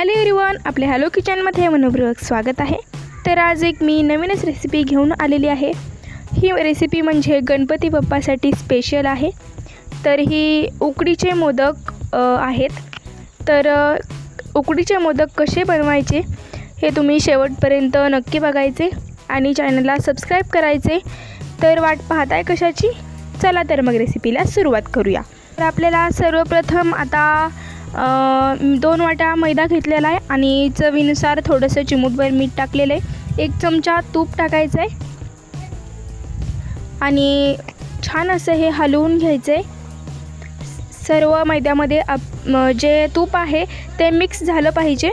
Hello everyone आपल्या hello किचनमध्ये मनोपूर्वक स्वागत आहे. तर आज एक मी नवीनच रेसिपी घेऊन आलेली आहे. ही रेसिपी म्हणजे गणपती बाप्पासाठी स्पेशल आहे. तर ही उकडीचे मोदक आहेत. तर उकडीचे मोदक कसे बनवायचे हे तुम्ही शेवटपर्यंत नक्की बघायचे आणि चॅनलला सबस्क्राईब करायचे. तर वाट पाहताय कशाची? चला तर मग रेसिपीला सुरुवात करूया. तर आपल्याला सर्वप्रथम आता दोन वाट्या मैदा घेतलेला आहे आणि चवीनुसार थोडंसं चिमूटभर मीठ टाकलेलं आहे. एक चमचा तूप टाकायचं आहे आणि छान असं हे हलवून घ्यायचं आहे सर्व मैद्यामध्ये आप जे तूप आहे ते मिक्स झालं पाहिजे.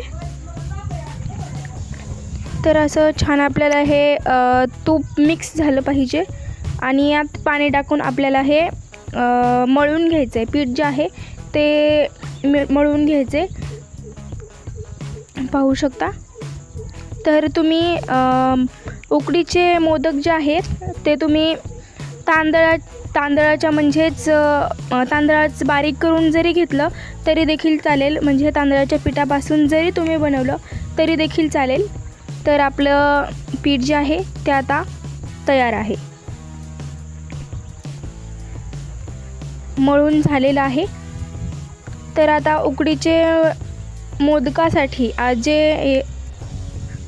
तर असं छान आपल्याला हे तूप मिक्स झालं पाहिजे. आणि यात पाणी टाकून आपल्याला हे मळून घ्यायचं आहे पीठ जे आहे ते मि मळून घ्यायचे. पाहू शकता? तर तुम्ही उकडीचे मोदक जे आहेत ते तुम्ही तांदळा तांदळाच्या म्हणजेच तांदळाच बारीक करून जरी घेतलं तरी देखील चालेल. म्हणजे तांदळाच्या पिठापासून जरी तुम्ही बनवलं तरी देखील चालेल. तर आपलं पीठ जे आहे ते आता तयार आहे. मळून झालेलं आहे. तर आता उकडीचे मोदकासाठी जे ए-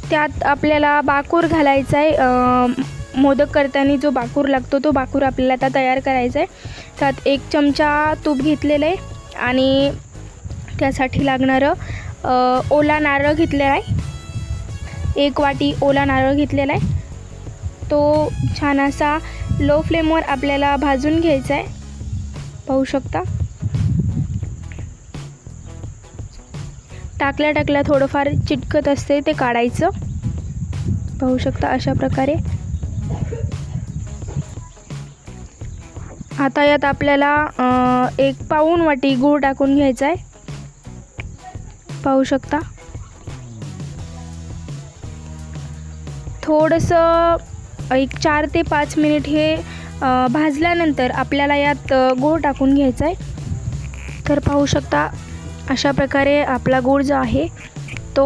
त्यात आपल्याला बाकूर घालायचा आहे. मोदक करताना जो बाकूर लागतो तो बाकूर आपल्याला आता तयार करायचा आहे. त्यात एक चमचा तूप घेतलेलं आहे आणि त्यासाठी लागणारं ओला नारळ घेतलेला आहे. एक वाटी ओला नारळ घेतलेला आहे. तो छान असा लो फ्लेमवर आपल्याला भाजून घ्यायचा आहे. पाहू शकता? टाकल्या टाकल्या थोडंफार चिटकत असते ते काढायचं. पाहू शकता अशा प्रकारे. आता यात आपल्याला एक पाऊण वाटी गूळ टाकून घ्यायचा आहे पाहू शकता. थोडंसं एक चार ते पाच मिनिट हे भाजल्यानंतर आपल्याला यात गूळ टाकून घ्यायचा आहे तर पाहू शकता अशा प्रकारे आपला गूळ जो आहे तो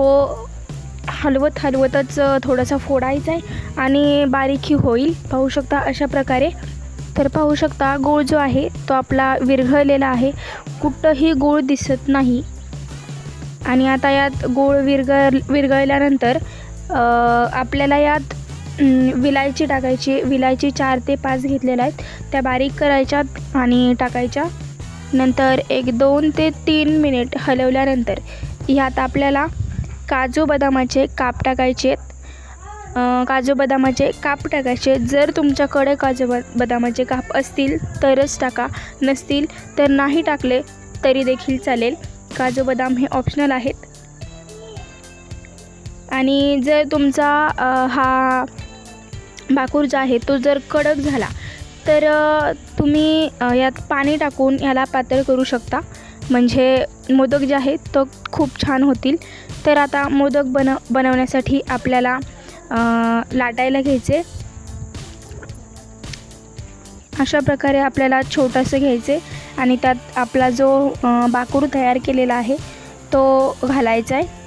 हलवत हलवतच थोडासा फोडायचा आहे आणि बारीकही होईल. पाहू शकता अशा प्रकारे. तर पाहू शकता गूळ जो आहे तो आपला विरघळलेला आहे. कुठंही गूळ दिसत नाही. आणि आता यात गूळ विरघळ विरघळल्यानंतर आपल्याला यात विलायची टाकायची विलायची चार ते पाच घेतलेल्या आहेत. त्या बारीक करायच्यात आणि टाकायच्या. नंतर एक दोन ते तीन मिनिट हलवल्यानंतर ह्यात आपल्याला काजू बदामाचे काप टाकायचे आहेत. काजू बदामाचे काप टाकायचे जर तुमच्याकडे काजू ब बदामाचे काप असतील तरच टाका. नसतील तर नाही टाकले तरी देखील चालेल. काजू बदाम हे ऑप्शनल आहेत. आणि जर तुमचा हा भाकूर जो आहे तो जर कडक झाला तर तुम्ही यात पाणी टाकून याला पातळ करू शकता. म्हणजे मोदक जे आहेत तो खूप छान होतील. तर आता मोदक बन बनवण्यासाठी आपल्याला लाटायला घ्यायचे. अशा प्रकारे आपल्याला छोटंसं घ्यायचे आणि त्यात आपला जो बाकूर तयार केलेला आहे तो घालायचा आहे.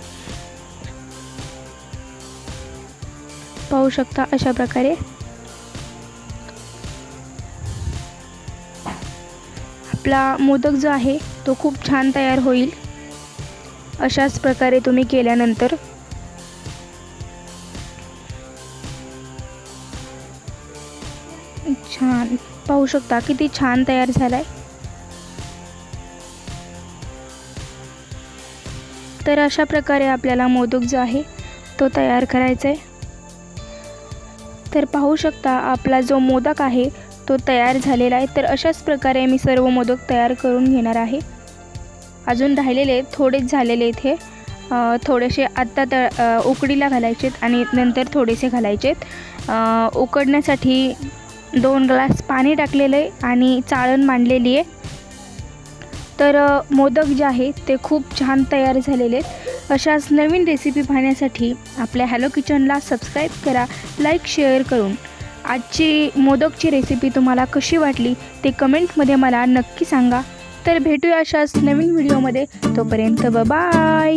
पाहू शकता अशा प्रकारे. आपला मोदक जो आहे तो खूप छान तयार होईल. अशाच प्रकारे तुम्ही केल्यानंतर छान पाहू शकता किती छान तयार झाला आहे तर अशा प्रकारे आपल्याला मोदक जो आहे तो तयार करायचा आहे तर पाहू शकता आपला जो मोदक आहे तो तयार झालेला आहे तर अशाच प्रकारे मी सर्व मोदक तयार करून घेणार आहे. अजून राहिलेले आहेत थोडेच झालेले इथे थोडेसे आत्ता त उकडीला घालायचेत आणि नंतर थोडेसे घालायचेत. उकडण्यासाठी दोन ग्लास पाणी टाकलेलं आहे आणि चाळण मांडलेली आहे. तर मोदक जे आहे ते खूप छान तयार झालेले आहेत. अशाच नवीन रेसिपी पाहण्यासाठी आपल्या हॅलो किचनला सबस्क्राईब करा लाईक शेअर करून. आजची मोदकची रेसिपी तुम्हाला कशी वाटली ते कमेंटमध्ये मला नक्की सांगा. तर भेटूया अशाच नवीन व्हिडिओमध्ये तोपर्यंत बाय